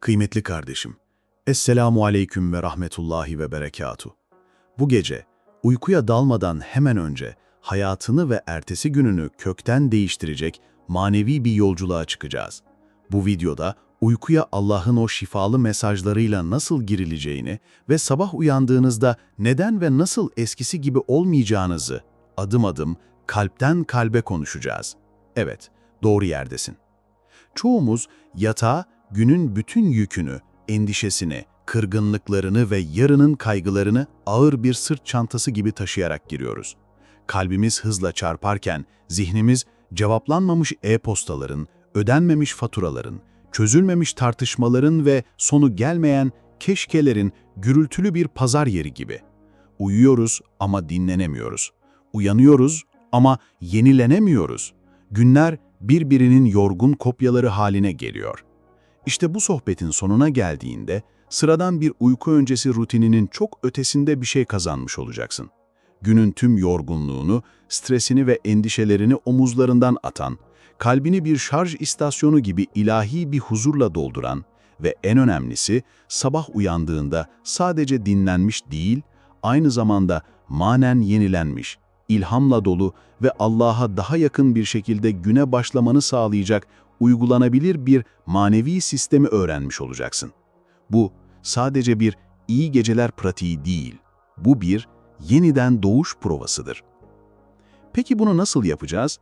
Kıymetli kardeşim, Esselamu Aleyküm ve Rahmetullahi ve Berekatu. Bu gece, uykuya dalmadan hemen önce hayatını ve ertesi gününü kökten değiştirecek manevi bir yolculuğa çıkacağız. Bu videoda uykuya Allah'ın o şifalı mesajlarıyla nasıl girileceğini ve sabah uyandığınızda neden ve nasıl eskisi gibi olmayacağınızı adım adım kalpten kalbe konuşacağız. Evet, doğru yerdesin. Çoğumuz yatağa günün bütün yükünü, endişesini, kırgınlıklarını ve yarının kaygılarını ağır bir sırt çantası gibi taşıyarak giriyoruz. Kalbimiz hızla çarparken zihnimiz cevaplanmamış e-postaların, ödenmemiş faturaların, çözülmemiş tartışmaların ve sonu gelmeyen keşkelerin gürültülü bir pazar yeri gibi. Uyuyoruz ama dinlenemiyoruz. Uyanıyoruz ama yenilenemiyoruz. Günler birbirinin yorgun kopyaları haline geliyor. İşte bu sohbetin sonuna geldiğinde sıradan bir uyku öncesi rutininin çok ötesinde bir şey kazanmış olacaksın. Günün tüm yorgunluğunu, stresini ve endişelerini omuzlarından atan, kalbini bir şarj istasyonu gibi ilahi bir huzurla dolduran ve en önemlisi sabah uyandığında sadece dinlenmiş değil, aynı zamanda manen yenilenmiş, ilhamla dolu ve Allah'a daha yakın bir şekilde güne başlamanı sağlayacak uygulanabilir bir manevi sistemi öğrenmiş olacaksın. Bu sadece bir iyi geceler pratiği değil, bu bir yeniden doğuş provasıdır. Peki bunu nasıl yapacağız?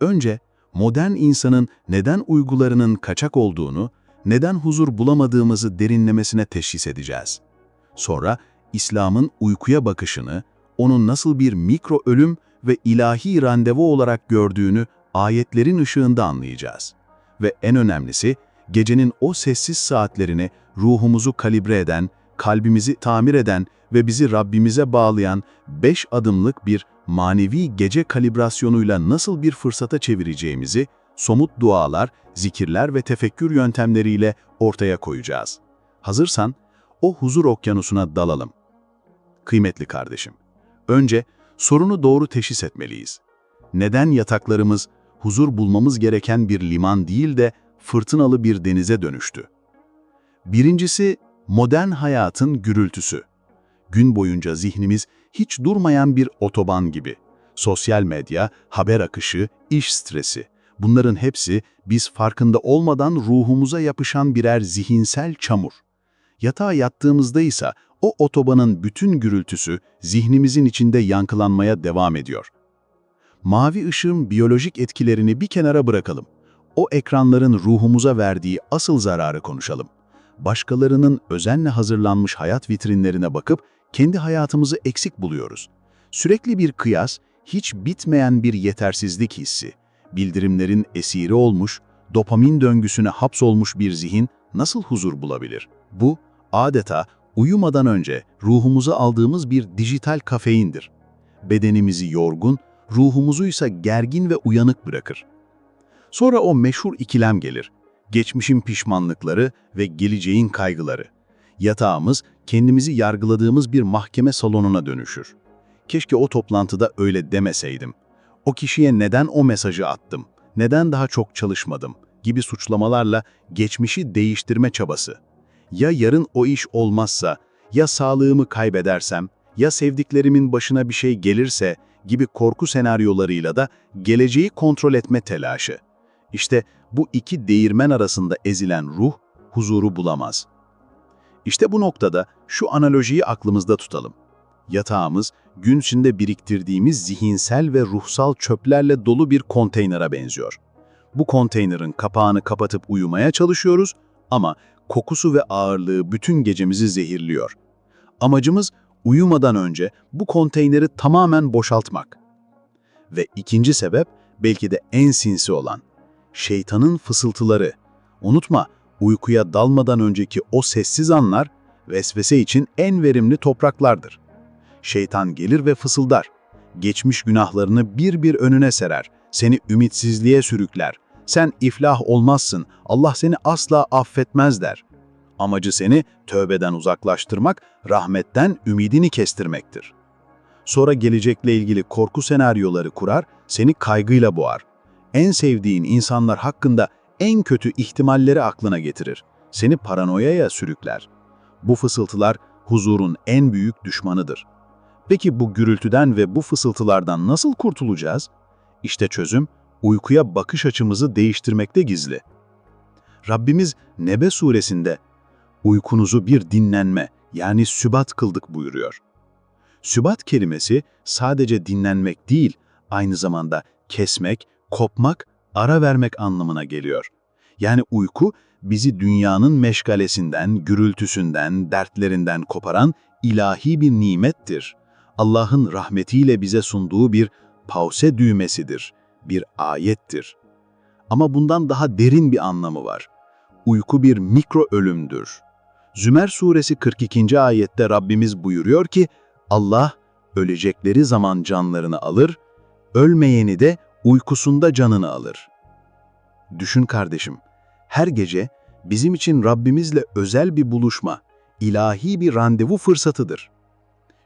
Önce modern insanın neden uygularının kaçak olduğunu, neden huzur bulamadığımızı derinlemesine teşhis edeceğiz. Sonra İslam'ın uykuya bakışını, onun nasıl bir mikro ölüm ve ilahi randevu olarak gördüğünü ayetlerin ışığında anlayacağız. Ve en önemlisi, gecenin o sessiz saatlerini ruhumuzu kalibre eden, kalbimizi tamir eden ve bizi Rabbimize bağlayan beş adımlık bir manevi gece kalibrasyonuyla nasıl bir fırsata çevireceğimizi, somut dualar, zikirler ve tefekkür yöntemleriyle ortaya koyacağız. Hazırsan, o huzur okyanusuna dalalım. Kıymetli kardeşim, önce sorunu doğru teşhis etmeliyiz. Neden yataklarımız huzur bulmamız gereken bir liman değil de fırtınalı bir denize dönüştü? Birincisi, modern hayatın gürültüsü. Gün boyunca zihnimiz hiç durmayan bir otoban gibi. Sosyal medya, haber akışı, iş stresi. Bunların hepsi biz farkında olmadan ruhumuza yapışan birer zihinsel çamur. Yatağa yattığımızda ise o otobanın bütün gürültüsü zihnimizin içinde yankılanmaya devam ediyor. Mavi ışığın biyolojik etkilerini bir kenara bırakalım. O ekranların ruhumuza verdiği asıl zararı konuşalım. Başkalarının özenle hazırlanmış hayat vitrinlerine bakıp kendi hayatımızı eksik buluyoruz. Sürekli bir kıyas, hiç bitmeyen bir yetersizlik hissi, bildirimlerin esiri olmuş, dopamin döngüsüne hapsolmuş bir zihin nasıl huzur bulabilir? Bu, adeta uyumadan önce ruhumuza aldığımız bir dijital kafeindir. Bedenimizi yorgun, ruhumuzu ise gergin ve uyanık bırakır. Sonra o meşhur ikilem gelir. Geçmişin pişmanlıkları ve geleceğin kaygıları. Yatağımız kendimizi yargıladığımız bir mahkeme salonuna dönüşür. Keşke o toplantıda öyle demeseydim. O kişiye neden o mesajı attım, neden daha çok çalışmadım gibi suçlamalarla geçmişi değiştirme çabası. Ya yarın o iş olmazsa, ya sağlığımı kaybedersem, ya sevdiklerimin başına bir şey gelirse gibi korku senaryolarıyla da geleceği kontrol etme telaşı. İşte bu iki değirmen arasında ezilen ruh huzuru bulamaz. İşte bu noktada şu analojiyi aklımızda tutalım. Yatağımız gün içinde biriktirdiğimiz zihinsel ve ruhsal çöplerle dolu bir konteynere benziyor. Bu konteynerin kapağını kapatıp uyumaya çalışıyoruz ama kokusu ve ağırlığı bütün gecemizi zehirliyor. Amacımız uyumadan önce bu konteyneri tamamen boşaltmak. Ve ikinci sebep belki de en sinsi olan şeytanın fısıltıları. Unutma, uykuya dalmadan önceki o sessiz anlar vesvese için en verimli topraklardır. Şeytan gelir ve fısıldar. Geçmiş günahlarını bir bir önüne serer, seni ümitsizliğe sürükler. Sen iflah olmazsın, Allah seni asla affetmez der. Amacı seni tövbeden uzaklaştırmak, rahmetten ümidini kestirmektir. Sonra gelecekle ilgili korku senaryoları kurar, seni kaygıyla boğar. En sevdiğin insanlar hakkında en kötü ihtimalleri aklına getirir. seni paranoyaya sürükler. Bu fısıltılar huzurun en büyük düşmanıdır. Peki bu gürültüden ve bu fısıltılardan nasıl kurtulacağız? İşte çözüm, uykuya bakış açımızı değiştirmekte gizli. Rabbimiz Nebe suresinde, uykunuzu bir dinlenme yani sübat kıldık buyuruyor. Sübat kelimesi sadece dinlenmek değil, aynı zamanda kesmek, kopmak, ara vermek anlamına geliyor. Yani uyku bizi dünyanın meşgalesinden, gürültüsünden, dertlerinden koparan ilahi bir nimettir. Allah'ın rahmetiyle bize sunduğu bir pause düğmesidir, bir ayettir. Ama bundan daha derin bir anlamı var. Uyku bir mikro ölümdür. Zümer suresi 42. ayette Rabbimiz buyuruyor ki, Allah ölecekleri zaman canlarını alır, ölmeyeni de uykusunda canını alır. Düşün kardeşim, her gece bizim için Rabbimizle özel bir buluşma, ilahi bir randevu fırsatıdır.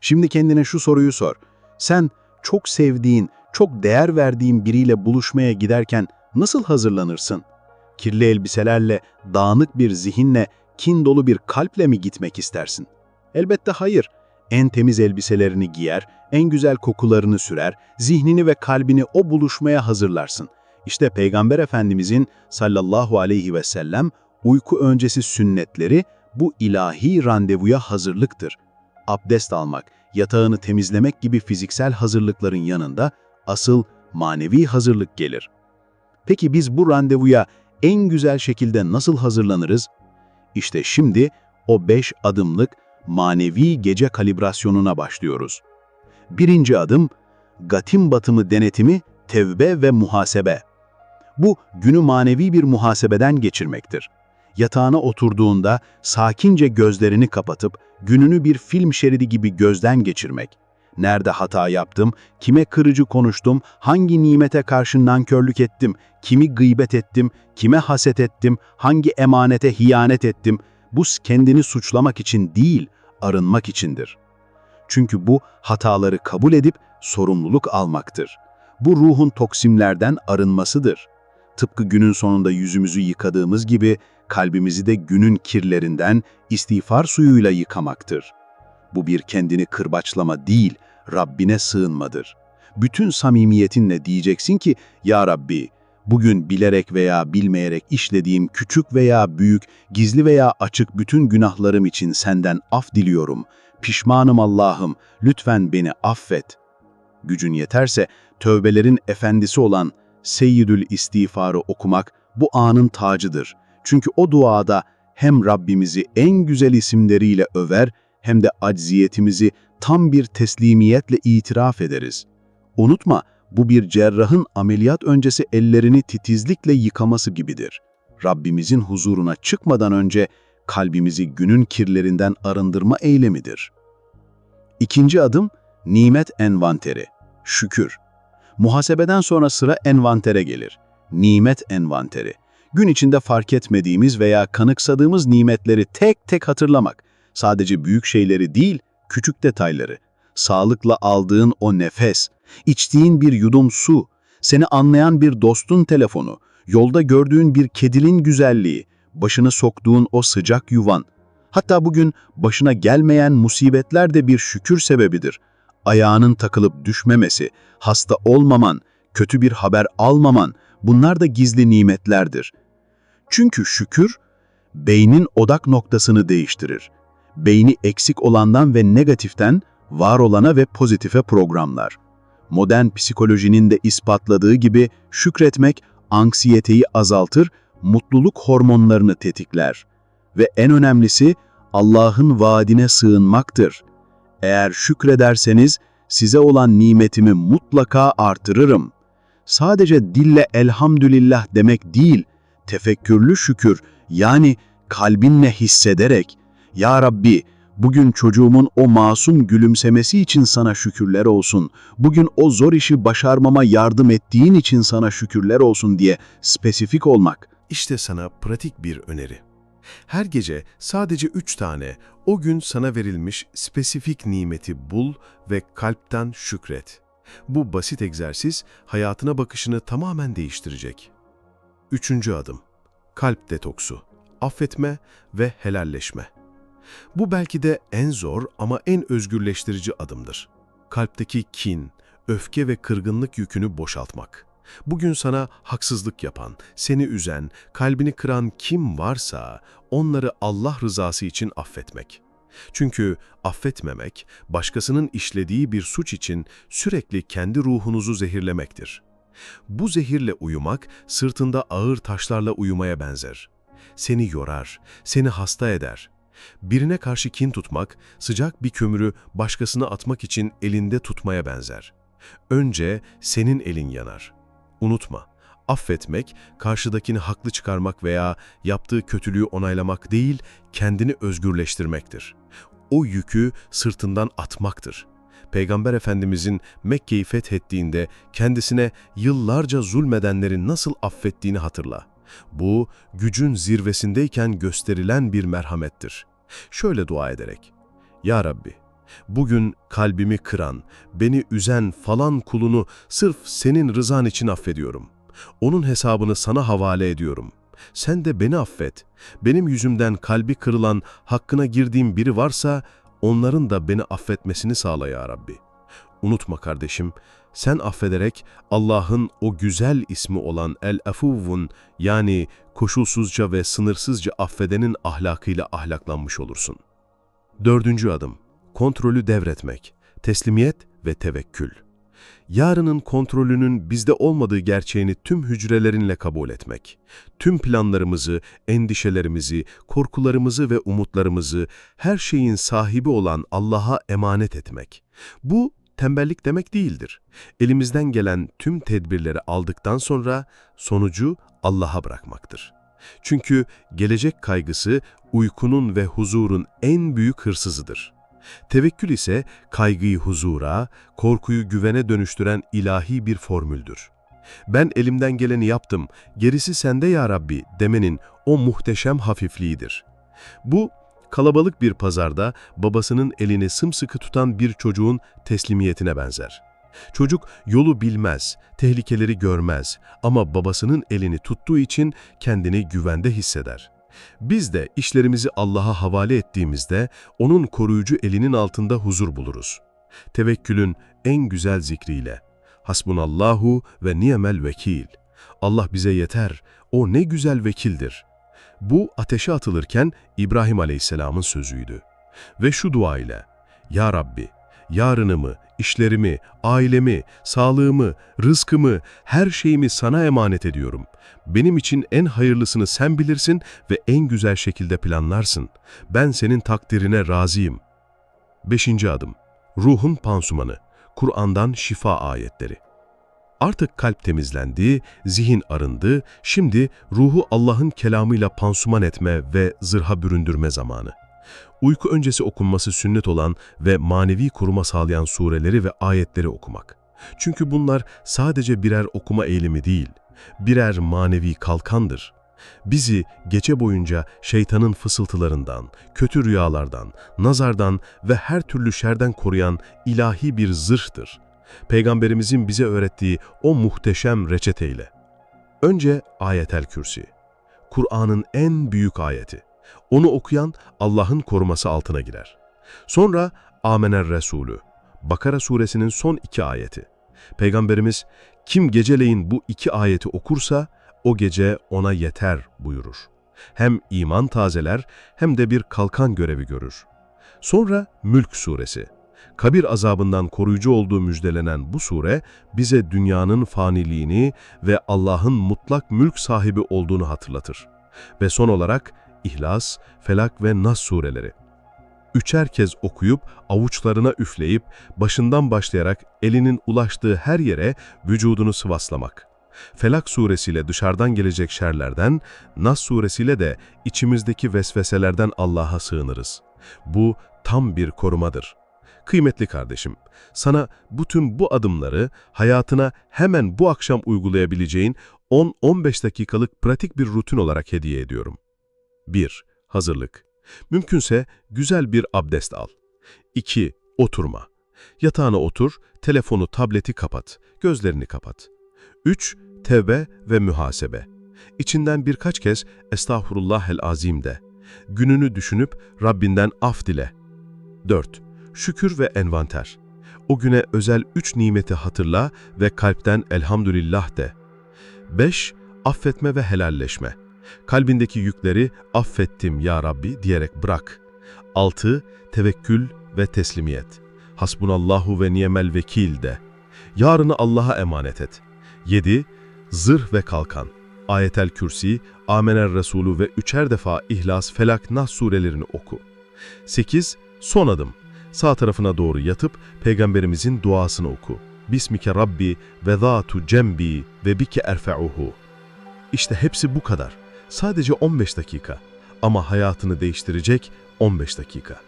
Şimdi kendine şu soruyu sor. Sen çok sevdiğin, çok değer verdiğin biriyle buluşmaya giderken nasıl hazırlanırsın? Kirli elbiselerle, dağınık bir zihinle, kin dolu bir kalple mi gitmek istersin? Elbette hayır. En temiz elbiselerini giyer, en güzel kokularını sürer, zihnini ve kalbini o buluşmaya hazırlarsın. İşte Peygamber Efendimizin sallallahu aleyhi ve sellem uyku öncesi sünnetleri bu ilahi randevuya hazırlıktır. Abdest almak, yatağını temizlemek gibi fiziksel hazırlıkların yanında asıl manevi hazırlık gelir. Peki biz bu randevuya en güzel şekilde nasıl hazırlanırız? İşte şimdi o beş adımlık manevi gece kalibrasyonuna başlıyoruz. Birinci adım, gatim batımı denetimi, tevbe ve muhasebe. Bu, günü manevi bir muhasebeden geçirmektir. Yatağına oturduğunda sakince gözlerini kapatıp gününü bir film şeridi gibi gözden geçirmek. Nerede hata yaptım, kime kırıcı konuştum, hangi nimete karşı nankörlük ettim, kimi gıybet ettim, kime haset ettim, hangi emanete hiyanet ettim, bu kendini suçlamak için değil, arınmak içindir. Çünkü bu hataları kabul edip sorumluluk almaktır. Bu ruhun toksimlerden arınmasıdır. Tıpkı günün sonunda yüzümüzü yıkadığımız gibi kalbimizi de günün kirlerinden istiğfar suyuyla yıkamaktır. Bu bir kendini kırbaçlama değil, Rabbine sığınmadır. Bütün samimiyetinle diyeceksin ki, Ya Rabbi, bugün bilerek veya bilmeyerek işlediğim küçük veya büyük, gizli veya açık bütün günahlarım için senden af diliyorum. Pişmanım Allah'ım, lütfen beni affet. Gücün yeterse, tövbelerin efendisi olan Seyyidül İstiğfar'ı okumak bu anın tacıdır. Çünkü o duada hem Rabbimizi en güzel isimleriyle över hem de acziyetimizi tam bir teslimiyetle itiraf ederiz. Unutma, bu bir cerrahın ameliyat öncesi ellerini titizlikle yıkaması gibidir. Rabbimizin huzuruna çıkmadan önce kalbimizi günün kirlerinden arındırma eylemidir. İkinci adım, nimet envanteri, şükür. Muhasebeden sonra sıra envantere gelir. Nimet envanteri. Gün içinde fark etmediğimiz veya kanıksadığımız nimetleri tek tek hatırlamak. Sadece büyük şeyleri değil, küçük detayları. Sağlıkla aldığın o nefes, içtiğin bir yudum su, seni anlayan bir dostun telefonu, yolda gördüğün bir kedinin güzelliği, başını soktuğun o sıcak yuvan. Hatta bugün başına gelmeyen musibetler de bir şükür sebebidir. Ayağının takılıp düşmemesi, hasta olmaman, kötü bir haber almaman, bunlar da gizli nimetlerdir. Çünkü şükür, beynin odak noktasını değiştirir. Beyni eksik olandan ve negatiften var olana ve pozitife programlar. Modern psikolojinin de ispatladığı gibi şükretmek anksiyeteyi azaltır, mutluluk hormonlarını tetikler. Ve en önemlisi Allah'ın vaadine sığınmaktır. Eğer şükrederseniz size olan nimetimi mutlaka artırırım. Sadece dille elhamdülillah demek değil, tefekkürlü şükür yani kalbinle hissederek, Ya Rabbi bugün çocuğumun o masum gülümsemesi için sana şükürler olsun, bugün o zor işi başarmama yardım ettiğin için sana şükürler olsun diye spesifik olmak. İşte sana pratik bir öneri. Her gece sadece üç tane o gün sana verilmiş spesifik nimeti bul ve kalpten şükret. Bu basit egzersiz hayatına bakışını tamamen değiştirecek. Üçüncü adım. Kalp detoksu. affetme ve helalleşme. Bu belki de en zor ama en özgürleştirici adımdır. Kalpteki kin, öfke ve kırgınlık yükünü boşaltmak. Bugün sana haksızlık yapan, seni üzen, kalbini kıran kim varsa onları Allah rızası için affetmek. Çünkü affetmemek, başkasının işlediği bir suç için sürekli kendi ruhunuzu zehirlemektir. Bu zehirle uyumak, sırtında ağır taşlarla uyumaya benzer. Seni yorar, seni hasta eder. Birine karşı kin tutmak, sıcak bir kömürü başkasına atmak için elinde tutmaya benzer. Önce senin elin yanar. Unutma, affetmek, karşıdakini haklı çıkarmak veya yaptığı kötülüğü onaylamak değil, kendini özgürleştirmektir. O yükü sırtından atmaktır. Peygamber Efendimizin Mekke'yi fethettiğinde kendisine yıllarca zulmedenleri nasıl affettiğini hatırla. Bu, gücün zirvesindeyken gösterilen bir merhamettir. Şöyle dua ederek, Ya Rabbi, bugün kalbimi kıran, beni üzen falan kulunu sırf senin rızan için affediyorum. Onun hesabını sana havale ediyorum. Sen de beni affet. Benim yüzümden kalbi kırılan, hakkına girdiğim biri varsa onların da beni affetmesini sağla ya Rabbi. Unutma kardeşim, sen affederek Allah'ın o güzel ismi olan El-Afuvun yani koşulsuzca ve sınırsızca affedenin ahlakıyla ahlaklanmış olursun. Dördüncü adım, kontrolü devretmek, teslimiyet ve tevekkül. Yarının kontrolünün bizde olmadığı gerçeğini tüm hücrelerinle kabul etmek. Tüm planlarımızı, endişelerimizi, korkularımızı ve umutlarımızı her şeyin sahibi olan Allah'a emanet etmek. Bu tembellik demek değildir. Elimizden gelen tüm tedbirleri aldıktan sonra sonucu Allah'a bırakmaktır. Çünkü gelecek kaygısı uykunun ve huzurun en büyük hırsızıdır. Tevekkül ise kaygıyı huzura, korkuyu güvene dönüştüren ilahi bir formüldür. Ben elimden geleni yaptım, gerisi sende ya Rabbi demenin o muhteşem hafifliğidir. Bu, kalabalık bir pazarda babasının elini sımsıkı tutan bir çocuğun teslimiyetine benzer. Çocuk yolu bilmez, tehlikeleri görmez ama babasının elini tuttuğu için kendini güvende hisseder. Biz de işlerimizi Allah'a havale ettiğimizde onun koruyucu elinin altında huzur buluruz. Tevekkülün en güzel zikriyle. Hasbunallahu ve niyemel vekil. Allah bize yeter, o ne güzel vekildir. Bu ateşe atılırken İbrahim Aleyhisselam'ın sözüydü. Ve şu dua ile, Ya Rabbi, yarınımı, işlerimi, ailemi, sağlığımı, rızkımı, her şeyimi sana emanet ediyorum. Benim için en hayırlısını sen bilirsin ve en güzel şekilde planlarsın. Ben senin takdirine razıyım. Beşinci adım. Ruhun pansumanı. Kur'an'dan şifa ayetleri. Artık kalp temizlendi, zihin arındı, şimdi ruhu Allah'ın kelamıyla pansuman etme ve zırha büründürme zamanı. Uyku öncesi okunması sünnet olan ve manevi koruma sağlayan sureleri ve ayetleri okumak. Çünkü bunlar sadece birer okuma eğilimi değil, birer manevi kalkandır. Bizi gece boyunca şeytanın fısıltılarından, kötü rüyalardan, nazardan ve her türlü şerden koruyan ilahi bir zırhtır. Peygamberimizin bize öğrettiği o muhteşem reçeteyle. Önce Ayetel Kürsi. Kur'an'ın en büyük ayeti. Onu okuyan Allah'ın koruması altına girer. Sonra Amener Resulü. Bakara suresinin son iki ayeti. Peygamberimiz kim geceleyin bu iki ayeti okursa o gece ona yeter buyurur. Hem iman tazeler hem de bir kalkan görevi görür. Sonra Mülk suresi. Kabir azabından koruyucu olduğu müjdelenen bu sure bize dünyanın faniliğini ve Allah'ın mutlak mülk sahibi olduğunu hatırlatır. Ve son olarak İhlas, Felak ve Nas sureleri. Üçer kez okuyup, avuçlarına üfleyip, başından başlayarak elinin ulaştığı her yere vücudunu sıvaslamak. Felak suresiyle dışarıdan gelecek şerlerden, Nas suresiyle de içimizdeki vesveselerden Allah'a sığınırız. Bu tam bir korumadır. Kıymetli kardeşim, sana bütün bu adımları hayatına hemen bu akşam uygulayabileceğin 10-15 dakikalık pratik bir rutin olarak hediye ediyorum. 1. Hazırlık. Mümkünse güzel bir abdest al. 2. Oturma. Yatağına otur, telefonu, tableti kapat, gözlerini kapat. 3. Tevbe ve muhasebe. İçinden birkaç kez Estağfurullahel azim de. Gününü düşünüp Rabbinden af dile. 4. Şükür ve envanter. O güne özel üç nimeti hatırla ve kalpten elhamdülillah de. 5. Affetme ve helalleşme. Kalbindeki yükleri affettim ya Rabbi diyerek bırak. 6. Tevekkül ve teslimiyet. Hasbunallahu ve niyemel vekil de. Yarını Allah'a emanet et. 7. Zırh ve kalkan. Ayetel Kürsi, Amener Resulü ve üçer defa İhlas, Felak, Nas surelerini oku. 8. Son adım. Sağ tarafına doğru yatıp Peygamberimizin duasını oku. Bismike Rabbi ve zatu cembi ve bike erfe'uhu. İşte hepsi bu kadar. Sadece 15 dakika. Ama hayatını değiştirecek 15 dakika.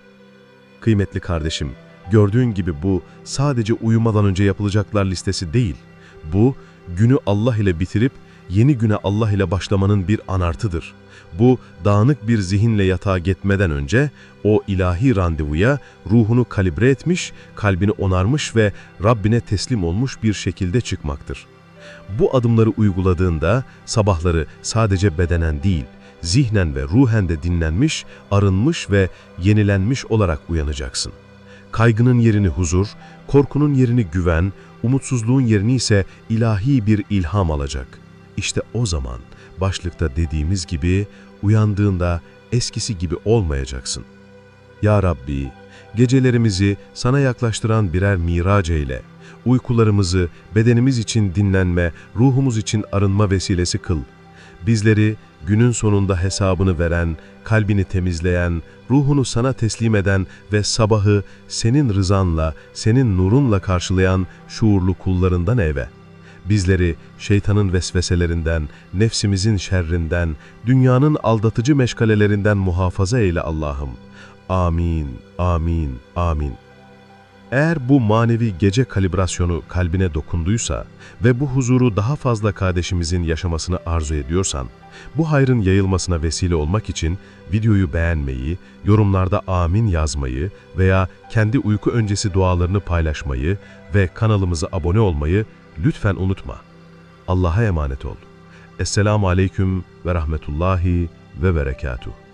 Kıymetli kardeşim, gördüğün gibi bu sadece uyumadan önce yapılacaklar listesi değil. Bu, günü Allah ile bitirip yeni güne Allah ile başlamanın bir anartıdır. Bu, dağınık bir zihinle yatağa gitmeden önce o ilahi randevuya ruhunu kalibre etmiş, kalbini onarmış ve Rabbine teslim olmuş bir şekilde çıkmaktır. Bu adımları uyguladığında sabahları sadece bedenen değil, zihnen ve ruhen de dinlenmiş, arınmış ve yenilenmiş olarak uyanacaksın. Kaygının yerini huzur, korkunun yerini güven, umutsuzluğun yerini ise ilahi bir ilham alacak. İşte o zaman başlıkta dediğimiz gibi uyandığında eskisi gibi olmayacaksın. Ya Rabbi, gecelerimizi sana yaklaştıran birer miraç eyle. Uykularımızı bedenimiz için dinlenme, ruhumuz için arınma vesilesi kıl. Bizleri günün sonunda hesabını veren, kalbini temizleyen, ruhunu sana teslim eden ve sabahı senin rızanla, senin nurunla karşılayan şuurlu kullarından eve. Bizleri şeytanın vesveselerinden, nefsimizin şerrinden, dünyanın aldatıcı meşgalelerinden muhafaza eyle Allah'ım. Amin, amin, amin. Eğer bu manevi gece kalibrasyonu kalbine dokunduysa ve bu huzuru daha fazla kardeşimizin yaşamasını arzu ediyorsan, bu hayrın yayılmasına vesile olmak için videoyu beğenmeyi, yorumlarda amin yazmayı veya kendi uyku öncesi dualarını paylaşmayı ve kanalımıza abone olmayı lütfen unutma. Allah'a emanet ol. Esselamu Aleyküm ve Rahmetullahi ve Berekatuhu.